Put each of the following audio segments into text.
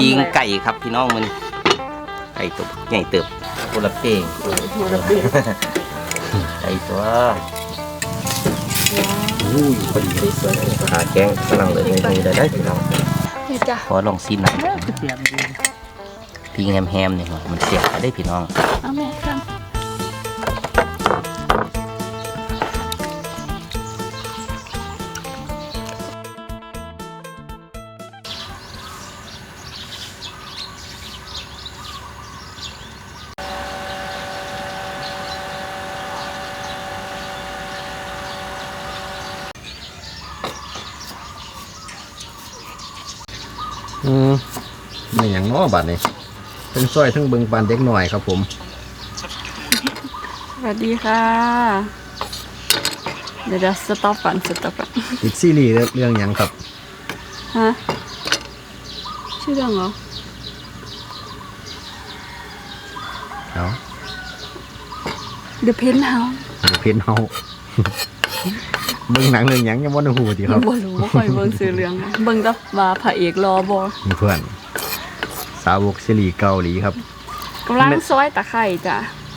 ปีงไก่ครับพี่น้องมันไก่ตัวใหญ่เติบคนละเป้งไก่ตัวอู้ยพอดีขาแข็งกำลังเลยในมือได้ได้พี่น้องนี่จ้ะขอลองซีหน่อยเสียมดีปีงแฮมๆเนี่ยมันเสียบได้พี่น้องเอาแม่ อืมไม่อย่างน้อบัดนี่ทั้งซอยทั้งเบิงปานเด็กหน่อยครับผม สวัสดีค่ะ เดี๋ยวจะสต็อปก่อนสต็อปก่อนอีกซีรีส์เรื่องเรื่องหยังครับฮะชื่อเรื่องเหรอเอา The Penthouse เดี๋ยวเพ้นเฮา เบิ่งหนังเรื่องหยังยังบ่ได้ฮู้ติครับบ่รู้ว่าค่อยเบิ่งซื้อเรื่องนะเบิ่งแต่ว่าพระเอกรอบ่มีเพื่อน สาวกซีรีส์เกาหลีครับกำลังซอยตะไคร้จ้ะ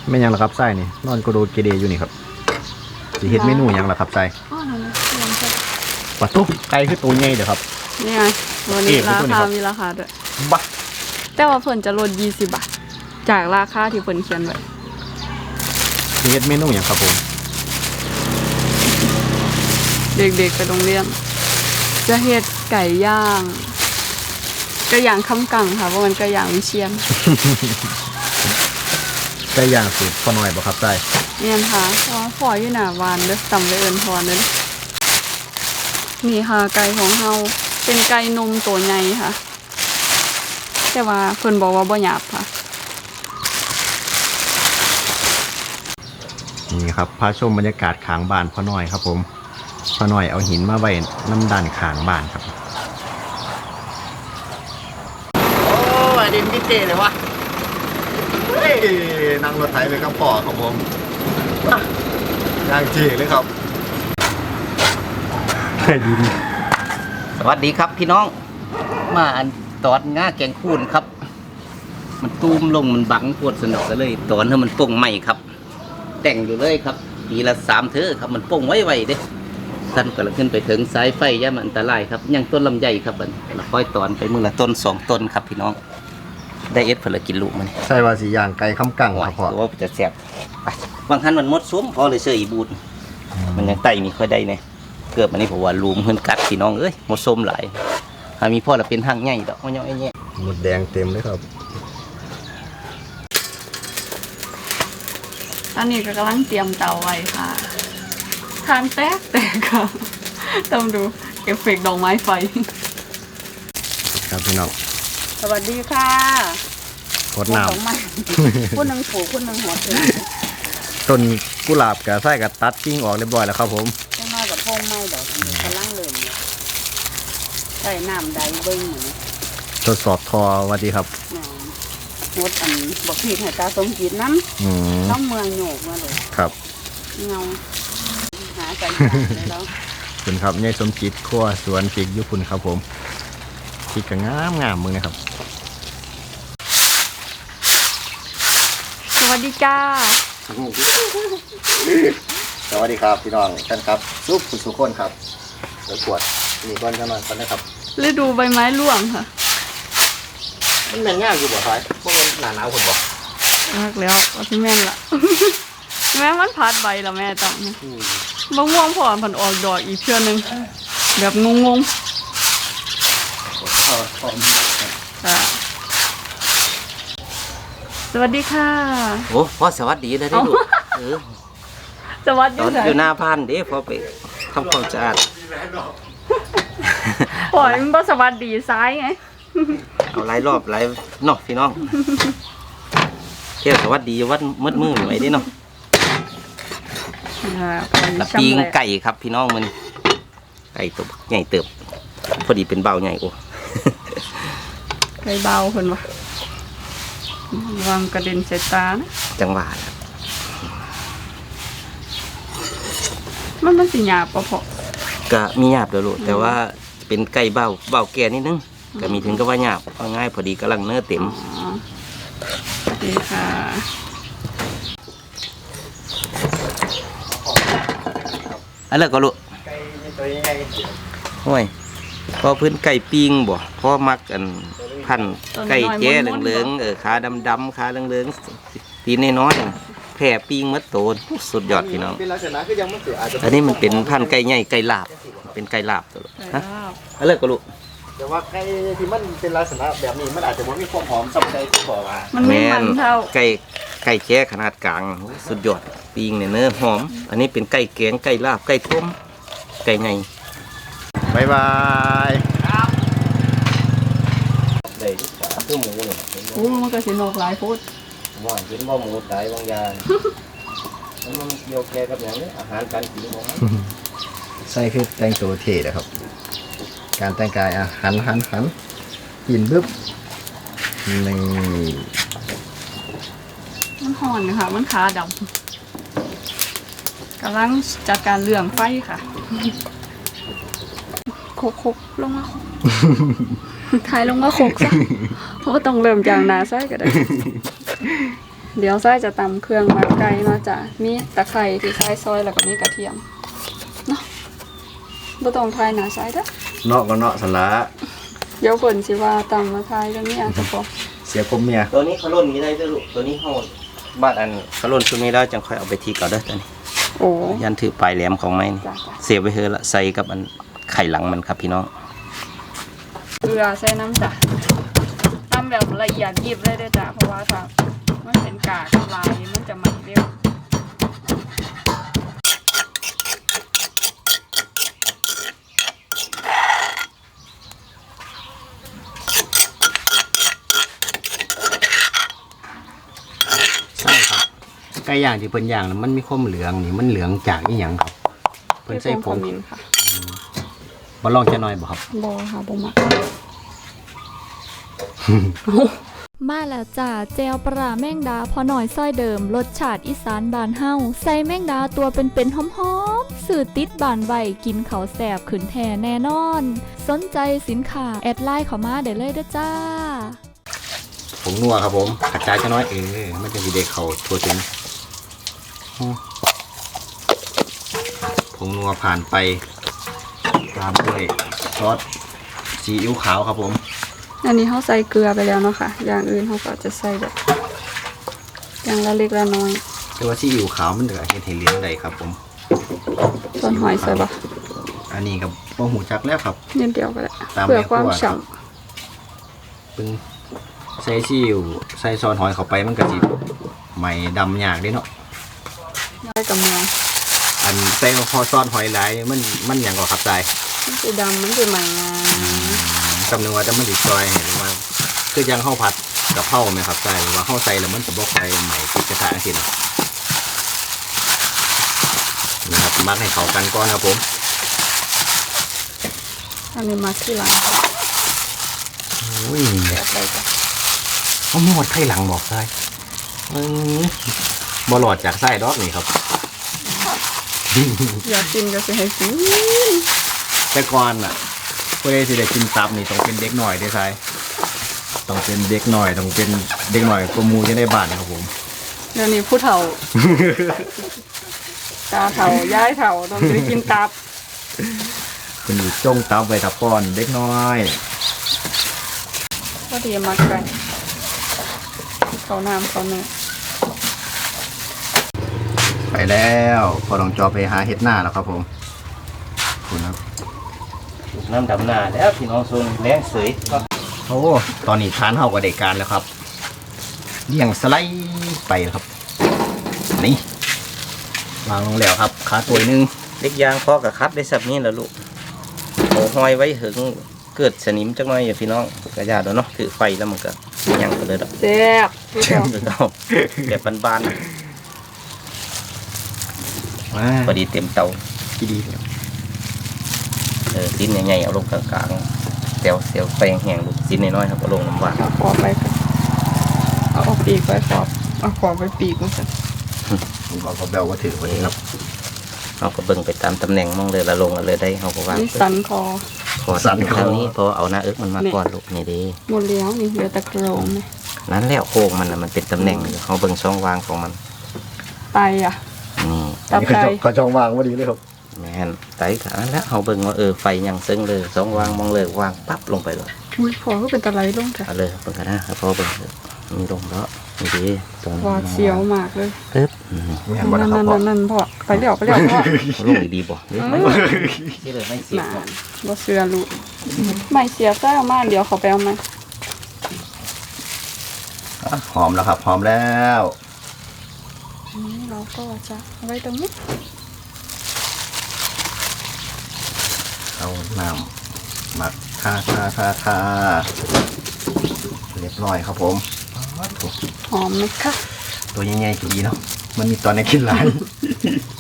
แม่นหยังล่ะครับไส้นี่นอนกระโดดเกเรอยู่นี่ครับสิเฮ็ดเมนูหยังล่ะครับไส้อ๋อนั่นน่ะเรื่องจ้ะปะตุ๊ไก่คือตัวใหญ่เด้อครับ นี่ไงวันนี้เอ๊ะราเป็นตัวไหนคาครับมีราคาด้วยบักแต่ว่าเพิ่นจะลด20บาทจากราคาที่เพิ่นเขียนไว้สิเฮ็ดเมนูหยังครับผม เด็กๆไปโรงเรียน จะเฮ็ดไก่ย่างไก่ย่างคำกังค่ะเพราะมันไก่ย่างวิเชียนไก่ย่างสูตรพ่อน้อยบ่ครับไส้เนี่ยค่ะเพราะว่าพออยู่หน้าวานเด้อตำไปเอิญพรเด้อนี่ค่ะไก่ของเฮาเป็นไก่นมตัวใหญ่ค่ะ แต่ว่าเพิ่นบอกว่าบ่หยาบค่ะนี่ครับพาชมบรรยากาศขางบ้านพ่อน้อยครับผม พ่อน้อยเอาหินมาไว้น้ำด้านขางบ้านครับโอ้ยดินพี่เจเลยวะเฮ้ยนั่งรถไถไปกับพ่อครับผมย่างเจเลยครับดินสวัสดีครับพี่น้องมาอันตอดง่าแกงคูนครับ มันตูมลงมันบังปวดสนุกก็เลย ตอนให้มันป่งใหม่ครับ แต่งอยู่เลยครับปีละสามเธอครับมันป่งไว้ไวๆเด้ สั้นก็เลยขึ้นไปถึงสายไฟย่ามันอันตรายครับยังต้นลำไยครับมันเราค่อยตอนไปมือละต้นสองต้นครับพี่น้อง ได้เอ็ดผลกินลูกมันใช่ว่าสีย่างไก่คำกังหควารัยบพ่อตัวจะแสบไปบางครั้งมันมดซุ้มพอเลยเสืออีบูดมันยังไต่มีค่อยได้เนี่ยเกือบอันนี้ผมว่าลูมเฮินกัดพี่น้องเอ้ยมดส้มหลายถ้ามีพ่อเราเป็นห้างใหญ่ดอกมันยังไอ้เนี่ยหมดแดงเต็มเลยครับตอนนี้ก็กำลังเตรียมเตาไว้ค่ะ ทานแตกแตกค่ะต้องดูเอฟเฟกต์ดอกไม้ไฟ ครับพี่น้องสวัสดีค่ะโคตรน้สองไม้คุณนึงผูคุณนึงหัวถึงำต้นกุหลาบกับไส้กับตัดกิ้งออกเรียบร้อยแล้วครับผมข้างนอกกับพงไม้ดอกนี้กำลังเริ่มเลยใส่น้ำใดเบิ้งเหมือนทดสอบทอสวัสดีครับหนองหดอันบอกผิดให้ตาสมจิตน้อืมำน้ำเมืองโยกมาเลยครับเงาหา กันยากเลยแล้วคุณครับยายสมจิตขั้วสวนพริกยุพุนครับผมพริกก็งามงามมือนะครับ สวัสดีจ้า สวัสดีครับพี่น้องท่านครับซุปคุณสุคนครับเดี๋ยวขวดมีก้อนจะนอนกันนะครับฤดูใบไม้ร่วงค่ะ มันแม่นง่ายอยู่บ่ท้ายพวกมันหนาหนาวคนบอกมากแล้วเอาที่แม่นละแม่มันพัดใบละแม่ต้อง นะบางม่วงพอผันออกดอกอีกเพื่อนึง แบบงงๆค่ะสวัสดีค่ะ โอ้พ่อสวัสดีเลยได้ลูกเออสวัสตดีอนค่ะอยู่หน้าพานเด้พอไปทำความสะอาดปล่อยมันบ่สวัสดีซ้ายไง เอาหลายรอบหลายเนาะพี่น้องเที่ยวสวัสดีวัดมืดมือไว้เด้เนาะ อ่าปล่อยละช่ำปีงแหละไก่ครับพี่น้องมันไก่ตัวใหญ่เติบ พอดีเป็นเบาใหญ่โอ้ไก่เบาเพิ่นวะวางกระเด็นใส่ตานะจังหวะนะมันมันสิหยาบปะพอก็มีหยาบเด้อลูกแต่ว่าเป็นไก่เบาเบาแก่นิดนึงก็มีถึงก็ว่าหยาบว่าง่ายพอดีกำลังเนื้อเต็มอ๋อนี่ค่ะ อันเลิกก็ลูกไก่ตัวใหญ่ห้วยพอพื้นไก่ปิ้งบ่พ่อมักอันพันธุ์ไก่แจ้เหลืองๆเออขาดำๆขาเหลืองๆตีนน้อยๆแผ่ปิ้งมัดโตนสุดยอดพี่น้องเป็นลักษณะคือยังไม่เสียอาจจะอันนี้มันเป็นพันธุ์ไก่ใหญ่ไก่ลาบ เป็นไก่ลาบตัวลูกไก่ฮะลาบอันเลิกก็ลูก แต่ว่าไก่ที่มันเป็นลักษณะแบบนี้มันอาจจะไม่มีความหอมสำใจที่บอกว่ามันไม่มันเท่า ไก่ไก่แจ้ขนาดกลางสุดยอดปิ้งเนี่ยเนื้อหอม อันนี้เป็นไก่แกงไก่ลาบไก่ต้มไก่ไงบายบายเลยคือหมูเนี่ยโอ้มันก็สินอกหลายโพดว่าเห็นว่าหมูตายบางอย่างแล้วมันเกี่ยวแก่กับอย่างนี้อาหารการกินของมัน ใส่คือแต่งตัวเท่นะครับ การแต่งกายอะหันหันหันกินบึ๊บนี่มันหอนค่ะ มันขาดำกำลังจัดการเรื่องไฟค่ะคกคกลงมาคกถ่ายลงมาคกซะเพราะว่าต้องเริ่มจากหนาไส้ก็ได้ เดี๋ยวไส้จะตำเครื่องมักไก่มาจ้ะมีตะไคร้ที่ไส้ซอยแล้วก็มีกระเทียมเนาะบ่ต้องทายหนาไส้เด้อ เนาะก็เนาะสละเดี๋ยวเพิ่นสิว่าตำมาทายกันนี่อาจจะพอเสียคมเมียตัวนี้เขาล่นมีได้ด้วยลูกตัวนี้เขาบ้านอันเขาล่นชุดนี้แล้วจังค่อยเอาไปทีก่อนเด้อตัวนี้โอ้ยันถือปลายแหลมของไม้นี่จ้ะจ้ะเสียบไว้เฮอะละใส่กับอันไข่หลังมันครับพี่น้องเกลือใส่น้ำจ้ะตำแบบละเอียดยิบเลยเด้อจ้ะเพราะว่าถ้ามันเป็นกากลายมันจะมันเร็ว ใช่ครับไก่ย่างที่เพิ่นย่างน่ะมันมีความเหลืองนี่มันเหลืองจากอีหยังครับ เพิ่นใส่ผขงมิ้นค่ะบ่ลองจะน้อยบ่ครับบอค่ะบอมักมาแล้วจ้าเจลปลาแมงดาพอหน่อยซ้อยเดิม รสชาติอีสานบานเฮาใส่แมงดาตัวเป็นๆหอมๆสื่อติดบานไวกินเขาวแสบขืนแท่แน่นอน สนใจสินค้า แอดไลน์เขามาได้เลยเด้อจ้าผงนัวครับผมกระจายจะน้อยเออมันจะมีเด็กเขาทั่วถึงอืม ผงนัวผ่านไป ตามด้วยซอสซีอิ๊วขาวครับผม อันนี้เขาใส่เกลือไปแล้วเนาะค่ะ อย่างอื่นเขาก็จะใส่แบบอย่างละเล็กละน้อย แต่ว่าซีอิ๊วขาวมันจะเห็นให้เหลืองได้ครับผมส่วนหอยใส่ปะอันนี้กับบ่หูจักแล้วครับนิดเดียวก็ได้ตามเพื่อความแม่ครัวครับฉ่ปึ้งใส่ซีอิ๊วใส่ซอสหอยเข้าไปมันก็สิไหม่ดำยากเด้เนาะำย้ายกับเมืองอันใส่พอซอสหอยหลายมันมันหยังก็ขับใจมันจะดำมันจะใหม่งามจำนึงว่าจะมันติดซอยเห็นว่า คือยังข้าวผัดกับข้าวไหมครับใจหรือว่าข้าวใส่แล้วมันจะบอกไฟใหม่ติดกระทะสินะนะครับมักให้เขากันก่อนครับผมอันนี้มาที่หลังอุ้ยแบบใดจ้ะเขามีหมดไข่หลังบอกไส้บอ หลอดจากไส้ดอกนี่ครับ อยากกินก็สิให้กินแต่ก่อนอะเพื่อที่จะกินตับนี่ต้องเป็นเด็กหน่อยเด้อไส้ต้องเป็นเด็กหน่อยต้องเป็นเด็กหน่อยประมูจะได้บาทนะครับผม เดี๋ยวนี้ผู้เฒ่า ตาเฒ่าย้ายเฒ่าต้องไปกินตับคุณอยู่จ้องตับไว้ทับป้อนเด็กน้อยก็ดีมักกันเขาน้ำเขาเนื้อไป แล้วพอลองจอไปหาเห็ดหน้าแล้วครับผมขอบคุณครับน้ำดำหน้าแล้วพี่น้องทรงแรงเสยก็โอ้ตอนนี้ทานเฮากับเด็กการแล้วครับเลี่ยงสไลด์ไปแล้วครับ นี่วางลงแล้วครับขาตัวหนึงเล็กยางพอกับคัดได้สับนี้แหละลูกโอ้ห้อยไว้หึงเกิดสนิมจักหน่อยอย่าพี่น้องกระยาดเนาะถือไฟแล้วมันก็ยังไปเลยดอกแซ่บผู้เฒ่าคือเอาแบบบาน มาๆพอดีเต็มเตากี่ดีเออสิ้นใหญ่ๆเอาลงกลางๆเซลเซลไฟแห้งๆลูกสิ้นน้อยๆครับเอาลงน้ำหวานเอาขอบไปค่ะเอาเอาปีกไปขอบเอาขอบไปปีกมันจะผมบอกกับเบลว่าถือไว้ครับเราก็เบิ่งไปตามตำแหน่งมองเลยละลงเอาเลยได้เขาก็วางนี่สันคอขอสั่นทางนี้เพราะเอาหน้าเอิกมันมาก่อนลูกนี่ดีหมดแล้วนี่เหลือแต่โครงนี่นั้นแล้วโค้งมันน่ะมันเป็นตำแหน่งอยู่เขาเบิ่งช่องวางของมันไตอะ นี่ตับไก่เขาจองวางพอดีเลยครับแม่นไตขาแล้วเขาเบิ่งว่าเออไฟยังซึ้งเลยช่องวางมองเลยวางปั๊บลงไปเลยอุ้ยพอก็เป็นตะไลลงแต่เอาเลยเบิ่งกันนะแล้วพอเบิ่งเถอะมีลงแล้วนี่ดีตรงหวาดเสียวมากเลยปึ๊บอืมแม่นบ่นั่นะนครับนั่นพ่อนั่นพ่อไปเลี้ยวไปเลี้ยวพ่อเอาลงดีๆบ่เดี๋ยวไม่ที่เลยไม่เสียน่ะเนาะบ่เสือลูกไม่เสียบใส่เอามาเดี๋ยวเขาไปเอามา อะหอมแล้วครับหอมแล้ว นี่เราก็จะเอาไว้ตรงนี้เอาน้ำหมักทาทาทาทาเรียบร้อยครับผมอ๋อถูกหอมไหมคะตัวใหญ่ๆดีเนาะมันมีตอนในกินหลาย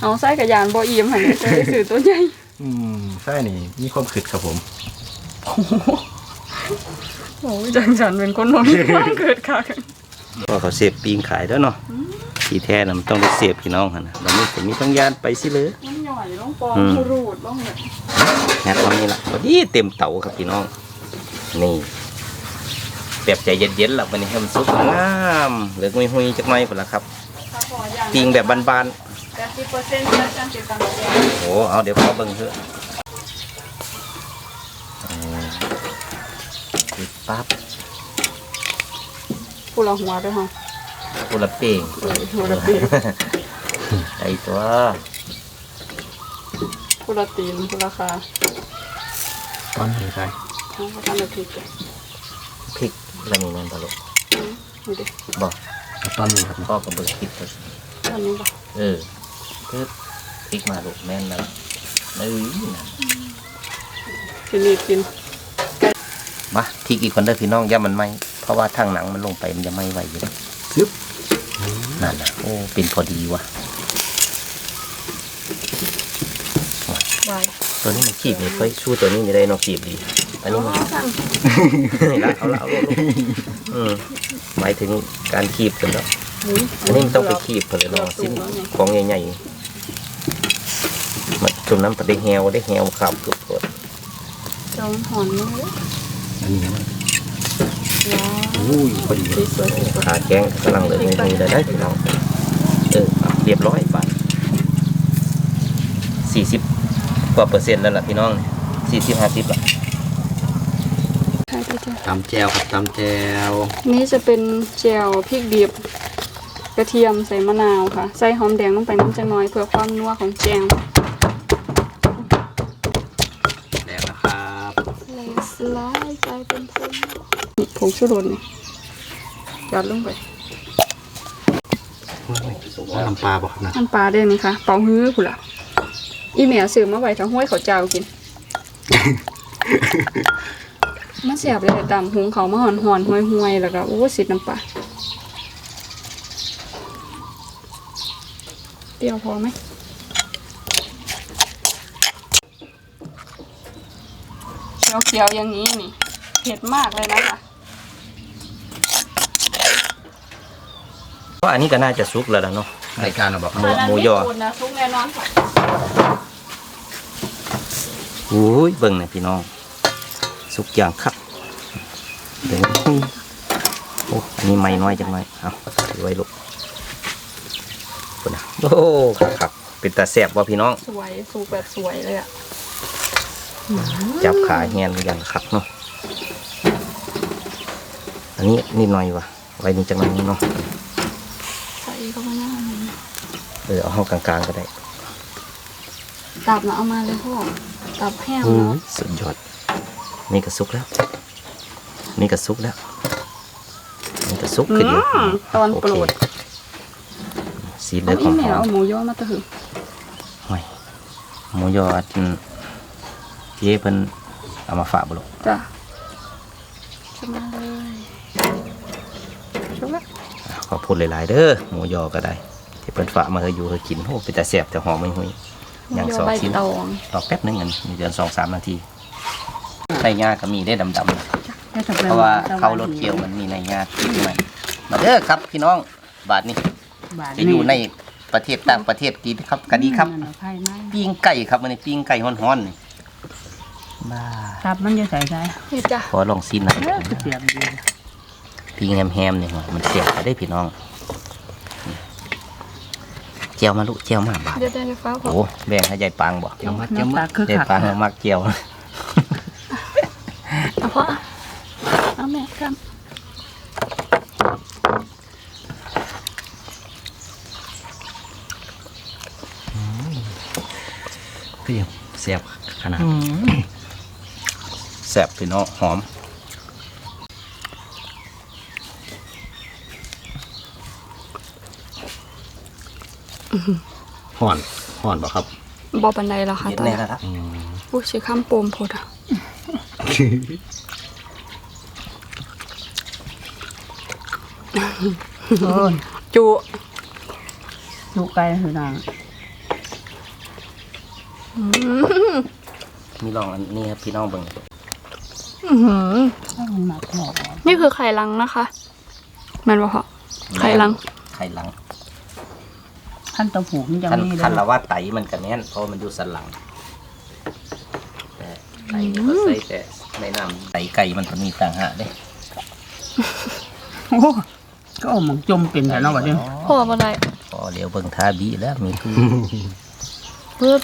เอาใส่กระยานบ่อิ่มให้จะได้ซื้อตัวใหญ่อืมใช่นี่มีความขึ้นครับผมโอ้ยจังฉันเป็นคนบ่มีความเกิดค่ะก็เขาเสียบปีงขายแล้วเนาะ ที่แท้น่ะมันต้องได้เสียบพี่น้องหั่นนะแล้วนี่ผมมีต้องยานไปสิเลย มันหย่อยลงปองอืม รูดลงเนี่ยงัดตรงนี้ละพอดีเต็มเตาครับพี่น้อง นี่แบบใจเย็นๆหลับวันนี้ให้มันสุกงามเหลือหุยๆจักหน่อยพุ่นละครับถ้าพอย่างปิงแบบบาน80%แล้วจังสิตังแกๆโอ้เอาเดี๋ยวพอเบิ่งเถอะอืมปิดปั๊บผู้ละหัวด้วยฮะ ปุระเป้งเออผู้ละตีนไอตัวผู้ละตีนผู้ละขาตอนนี้ใช่เอาไปทำแบบพริกเลยพริกแล้วนี่มันตลกนี่ดิบอกตอนนี้ครับพ่อกับเบิ่งพริกเถอะอันนี้ป่ะเออคือพริกมาลูกแม่นแล้วไม่อุ้ยนะกินนี่กินมาพริกอีกคนเด้อพี่น้องอย่ามันไหมเพราะว่าทางหนังมันลงไปมันจะไหม่ไหวอยู่ ซึบนั่นนะโอ้ เป็นพอดีวะไว้ตัวนี้มันขีบนี่ค่อยสู้ตัวนี้จะได้เนอขีบดี อันนี้มันสั่งนี่ละเอาละเอาละลูกอืมหมายถึงการขีบกันแล้วอุ้ยอันนี้มันต้องไปขีบเพิ่นเลยเนาะสิ้นของใหญ่ๆมันจุ่มน้ำตะได้แฮวได้แฮวขับเกือบเกิดเจ้าหอนมากเลยอันนี้มันว้าว อุ้ยพอดีสีสวยสีสวยขาแกงกำลังเลยในนี้เลยนะพี่น้องเออครับเรียบร้อยไปสี่สิบกว่าเปอร์เซ็นต์แล้วล่ะพี่น้องสี่สิบห้าสิบละใช่ใช่ใช่ตำแจวครับตำแจวนี่จะเป็นเจลพริกดิบกระเทียมใส่มะนาวค่ะ ใส่หอมแดงลงไปน้ำจังน้อยเพื่อความนัวของแจง แดงนะครับ เลสไลด์กลายเป็นผงนี่ ผงชูรสนี่ยัดลงไปน้ำปลาบอกครับนะน้ำปลาเด้นี่ค่ะเป่าฮื้อพุ่นละอีเมียซื้อมาไว้ทั้งห้วยเขาวเจ้ากินมันเสียบเลยตามหุงเขาวมาหอนหอนๆห่วยๆแล้วก็โอ้สิน้ำปลาเปรี้ยวพอไหมเขียวๆอย่างนี้นี่เผ็ดมากเลยนะคะ ว่าอันนี้ก็น่าจะสุกแล้วล่ะเนาะรายการเราบอกหมูหมูยอนะซุกแน่นอนค่ะอุ้ยเบิ่งหน่อยพี่น้อง สุกอย่างครับเดี๋ยวโอ้อันนี้ไม่น้อยจังเลยเอาถือไว้ลูกปุ่นนะโอ้ครับครับเป็นตาแสบว่าพี่น้อง สวยสุกแบบสวยเลยอะจับขาแฮนอย่างครับเนาะอันนี้นิดหน่อยวะไว้นี่จังหน่อยเนาะ ใส่เข้ามาหน้ามัน เออเอาห้องกลางๆก็ได้ตับนะเอามาเลยพ่อตับแห้งอืมเนาะสุดยอดนี่ก็สุกแล้ว นี่ก็สุกแล้วนี่ก็สุกขึ้นเดียวอืมตอนโปรดโอเคสีเหลืเอาองขอีองแมหวอเอามหมูย่อมาตะหึงห่วยหมูยอดอืมเจ๊เพิ่นเอามาฝากบ่ลูกจ้ะจะมาเลยชุบละอะขอพูดหลายๆเด้อหมูยอก็ได้ ที่เพิ่นฝากมาให้อยู่ให้กินโอ้เป็นแต่แซ่บแต่หอมไม่หุยหมูอย่างย่อสองใบชิ้นตองรอแป๊บนึงกันมีเดือนสองสามนาทีในงาก็มีได้ดำๆนะเพราะว่าเข้ารถเกี่ยวมันมีในงาติดมามาเด้อครับ พี่น้องบาทนี้จะอยู่ในประเทศต่างประเทศกินครับก็ดีครับปิ้งไก่ครับมันนี้ปิ้งไก่ฮ้อนๆนี่บ้าตับมันจะใส่ใจนี่จ้ะขอลองซิมหน่อยเออเสียบดีพี่แฮมแฮมๆเนี่ยมันเสียบไปได้พี่น้องเจียวมาลูกเจียวมาบ้าเดี๋ยวได้ฟ้าขอโอ้แบ่งให้ยายปังบ่น้ำตาคือยายขักปังเอามักเจียวเอาพ่อเอาแม่ครับพี่เสียบขนาดแซ่บพี่น้องหอม ห่อนห่อนบ่ครับบอปันไดแล้วค่ะเย็นตอนแน่นี้นะครับอุ้ยชื่อข้ามโปมโพดอะโอ้ยจุลูกไก่คือน้องมีลองอันนี้ครับพี่น้องเบิ่งอื้อหือถ้ามันหมักหอกนี่คือไข่ลังนะคะแมันบ่พอไข่ลัง ไข่หลัง ขั้นตะผูกมันจะคันมีคันเลละยว่าไตมันกันแน่นเพราะมันอยู่สันหลังแต่ไตมันก็ใส่แต่ในน้ำไตไก่มันก็มีต่างหากเด้โอ้ก็เอาหมองจมเป็นแต่เนาะบัดนี้พ่อบ่ได้พอเดี๋ยวเบิ่งท่าบีแล้วมีคือปึ๊บ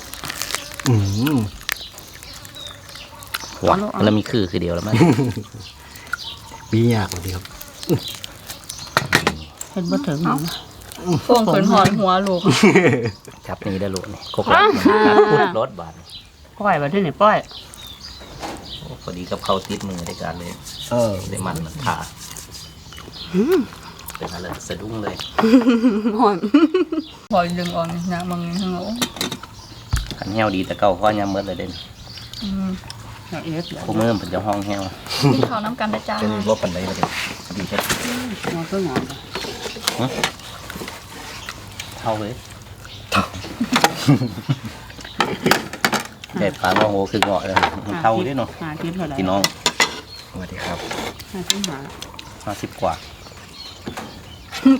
อืมหัวแล้วมีคือคือเดียวแล้วมั้งปียากเลยครับเฮ็ดบ่ถึง ฟงเขินหอนหัวลูกจับนี่ได้ลูกนี่ครบแล้วมันพูดรถบาทป้อยบัดนี้ป้อยโอ้พอดีกับเขาติดมือในการเลยเออได้มันมันผ่าเป็นอะไรสะดุ้งเลยหอนพอดึงออกนี่นะมึงทั้งโอ้ขันเหี่ยวดีแต่เก่าข้อยามเมื่อเลยเด่นอืมเอาเอ็ดคู่มือมันจะห้องเหี่ยวกินข้าวน้ำกันนะจ้าเป็นว่าปันไดมาเด็กดีแค่งอก็งอ เท่าเลยแต่ปลาโมโหคือเงาะเลยมันเท่าด้วยเนาะหาทิพย์เท่าไหร่พี่น้องสวัสดีครับหาทิพย์หาห้าสิบกว่า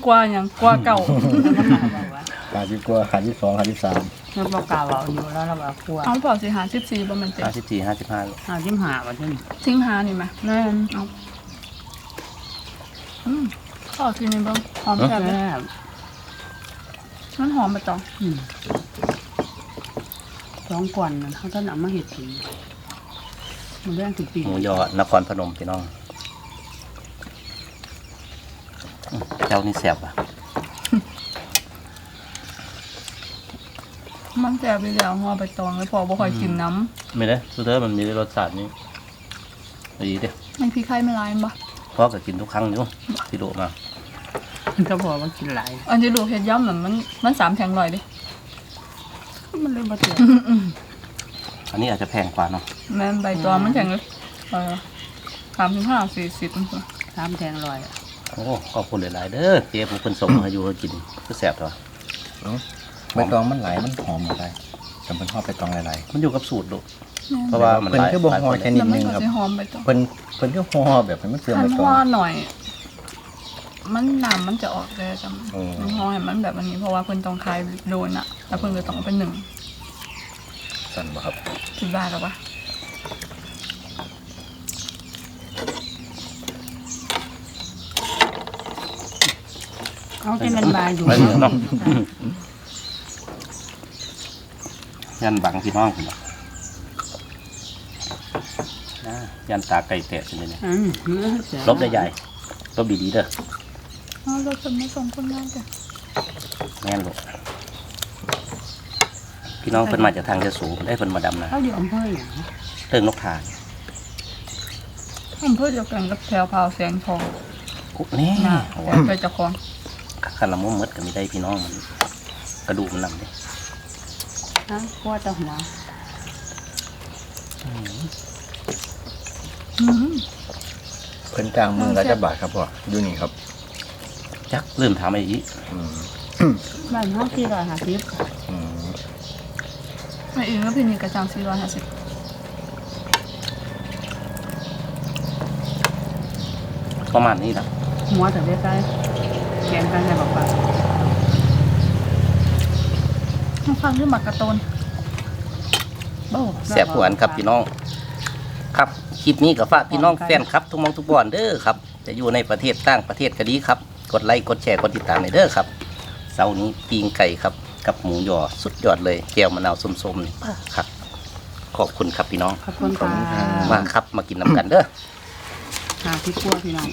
กว่าหยังกว่าเก่าหาสิบกว่าหาสิบสองหาสิบสามแล้วบอกกล่าวเอาอยู่แล้วเราบอกกลัวเอาเปล่าสิหาสิบสี่บ่แมันเต็มห้าสิบสี่ห้าสิบห้าหาทิพย์หาบัดนี้ทิ้งหานี่ไหมแม่นเอาอืมข้าวกินนี่บ้างหอมแซ่บเลยแซ่บ มันหอมไปต่ออืมสองก่อนนั่นเขาจะนำมาเห็ดถึงมันเรื่องถึงปีหมูยอนครพนมพี่น้องอืมเจ้านี่แสบอะมันแซ่บไปแล้วห่อใบตองแล้วพอบ่ค่อยกินน้ไม่ได้สุดท้ายมันมีรสชาตินี่ดีเด้ำไม่พี่ไข่ไม่ลายมันปะพ่อก็กินทุกครั้งอยู่ที่โดมา ก็บอกว่ากินหลายอันที่ลูกเห็ดย่ำเหมือนมันมันสามแพงลอยดิมันเลยมาเถื่ออันนี้อาจจะแพงกว่าเนาะแม่นใบตองมันแพงเลยเออสามสิบห้าสี่สิบมันตัวสามแทงลอยอะโอ้ขอบคุณหลายๆเด้อเจ๊ผู้คนส่งมาอยู่ให้กินก็แสบตัวใบตองมันหลายมันหอมอะไรจำเป็นห่อใบตองหลายมันอยู่กับสูตรลูกเพๆราะว่ามันเพิ่นหลายคือบ่หลายห่อคนแค่เลยนิดแล้วมันึนงก็ครับจะหอมใบตองเพิ่นเพิ่นคือห่อแบบให้มันเสื่อมคัใบนตองห่อหน่อย มันน้ำมันจะออกเลยจังโอ้มันห่อให้มันแบบอันนี้เพราะว่าเพิ่นต้องคลายโดนอะแล้วเพิ่นก็ต้องเอาเป็นหนึ่งสั่นบ่ครับคิดได้หรอปะเอาที่มันบานอยู่ไม่เหมือนเนาะยันบังพี่น้องคุณนะยันตาไก่แตะใช่ไหมเนี่ยอืมเนื้อเสือลบได้ใหญ่ลบดีๆเด้อ อ๋อเราจะไม่ส่งคนได้จ้ะแม่นลูกพี่น้องเพิ่นมาจากทางจะสูงได้เพิ่นมาดำนะเขาอยู่อำเภออย่างเรื่องนกทาอำเภอเดียวกันกับแถวพาวแสงทองกุ๊บนี่น่ะโอ้แต่ไปเจะคลองขันละมุมมดก็มีได้พี่น้องมัน กระดูกมันนำเด้นะกลัวจะหัวเพิ่นกลางมือละจะบาทครับพ่ออยู่นี่ครับ จักเริ่มถามไอ้อีอืมบ้านห้องที่ร้อยห้าสิบอืมไม่อื่นก็พี่นี่กระจังสี่ร้อยห้าสิบประมาณนี้นะหัวแต่ใกล้ๆแกงกันใส่บักบักฟังเรื่องหมักกระโตนโอ้แสบหัวอันครับพี่น้องลิปนี้ก็ฝากพี่น้องแฟนครับ ทุกหมองทุกบอนเด้อครับ จะอยู่ในประเทศต่างประเทศก็ดีครับ กดไลค์กดแชร์กดติดตามในเด้อครับเสาร์นี้ปีงไก่ครับ กับหมูยอสุดยอดเลยแก้วมะนาวส้มๆนี่ครับ ขอบคุณครับพี่น้อง ขอบคุณค่ะมาครับมากินน้ำกันเด้อ หาที่ครัวพี่น้อง